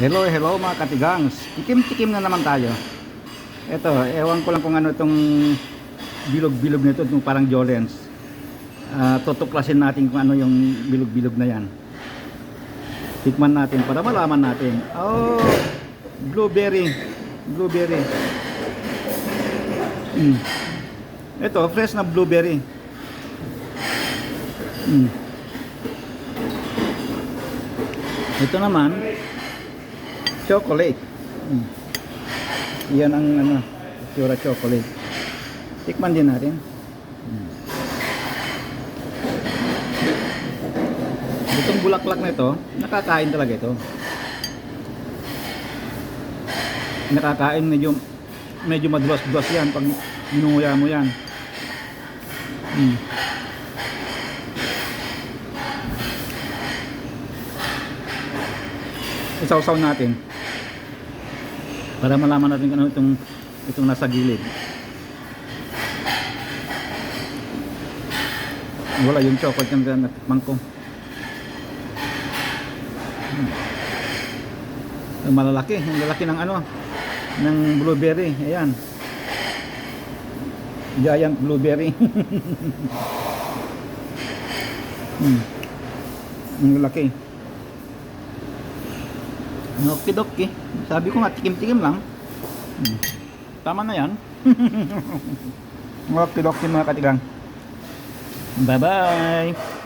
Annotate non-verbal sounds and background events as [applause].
Hello, hello mga katigangs. Tikim-tikim na naman tayo. Ito, ewan ko lang kung ano itong bilog-bilog nito, itong parang Jolens. Ah, tutuklasin natin kung ano yung bilog-bilog na yan. Tikman natin para malaman natin. Oh, blueberry. Blueberry. Mm. Ito, fresh na blueberry. Mm. Ito naman, chocolate. Mm. Yan ang ano, pure chocolate. Tikman din natin. Mm. Itong bulaklak na ito, nakakain talaga ito. Nakakain medyo medyo madulas-dulas yan pag minunguya mo yan. Mm. Isaw-saw natin para malaman natin kung ano itong itong nasa gilid. Wala yung chocolate yung natikman ko. Hmm. Malalaki, ang lalaki ng ano, ng blueberry. Ayan. Giant blueberry. [laughs] hmm. Ang lalaki. Okidoki. Sabi ko nga, tikim-tikim lang. Hmm. Tama na yan. [laughs] Okidoki mga katigang. Bye-bye.